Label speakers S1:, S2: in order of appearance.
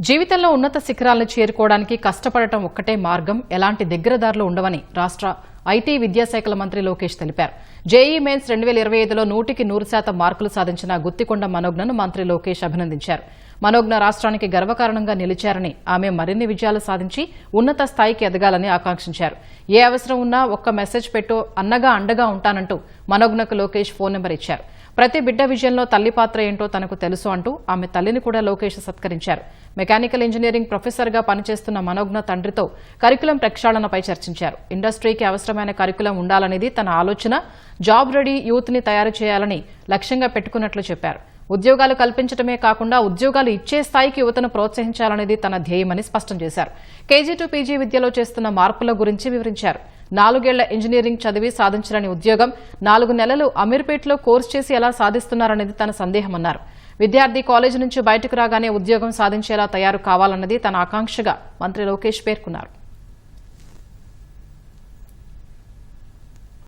S1: జీవితంలో ఉన్నత శిఖరాలను చేరుకోవడానికి కష్టపడటం ఒక్కటే మార్గం. ఎలాంటి దగ్గరదారులు ఉండవని రాష్ట్ర ఐటీ విద్యాశాఖల మంత్రి లోకేష్ తెలిపారు. జేఈ మెయిన్స్ రెండు వేల ఇరవై ఐదులో నూటికి నూరు శాతం మార్కులు సాధించిన గుత్తికొండ మనోజ్ఞను మంత్రి లోకేష్ అభినందించారు. మనోజ్ఞ రాష్ట్రానికి గర్వకారణంగా నిలిచారని ఆమె మరిన్ని విజయాలు సాధించి ఉన్నత స్థాయికి ఎదగాలని ఆకాంక్షించారు. ఏ అవసరం ఉన్నా ఒక్క మెసేజ్ పెట్టో అన్నగా అండగా ఉంటానంటూ మనోజ్ఞకు లోకేష్ ఫోన్ నెంబర్ ఇచ్చారు. ప్రతి బిడ్డ విజయంలో తల్లి పాత్ర ఏంటో తనకు తెలుసు అంటూ ఆమె తల్లిని కూడా లోకేష్ సత్కరించారు. మెకానికల్ ఇంజనీరింగ్ ప్రొఫెసర్గా పనిచేస్తున్న మనోజ్ఞ తండ్రితో కరికులం ప్రక్షాళనపై చర్చించారు. ఇండస్ట్రీకి అవసరమైన కరికులం ఉండాలనేది తన ఆలోచన. జాబ్ రెడీ యూత్ని తయారు చేయాలని లక్ష్యంగా పెట్టుకున్నట్లు చెప్పారు. ఉద్యోగాలు కల్పించడమే కాకుండా ఉద్యోగాలు ఇచ్చే స్థాయికి యువతను ప్రోత్సహించాలనేది తన ధ్యేయమని స్పష్టం చేశారు. కేజీ టు పీజీ విద్యలో చేస్తున్న మార్పుల గురించి వివరించారు. నాలుగేళ్ళ ఇంజనీరింగ్ చదివి సాధించలేని ఉద్యోగం నాలుగు నెలలు అమీర్పేట్లో కోర్సు చేసి ఎలా సాధిస్తున్నారనేది తన సందేహమన్నారు. విద్యార్థి కాలేజీ నుంచి బయటకు రాగానే ఉద్యోగం సాధించేలా తయారు కావాలన్నది తన ఆకాంక్షగా మంత్రి లోకేష్ పేర్కొన్నారు.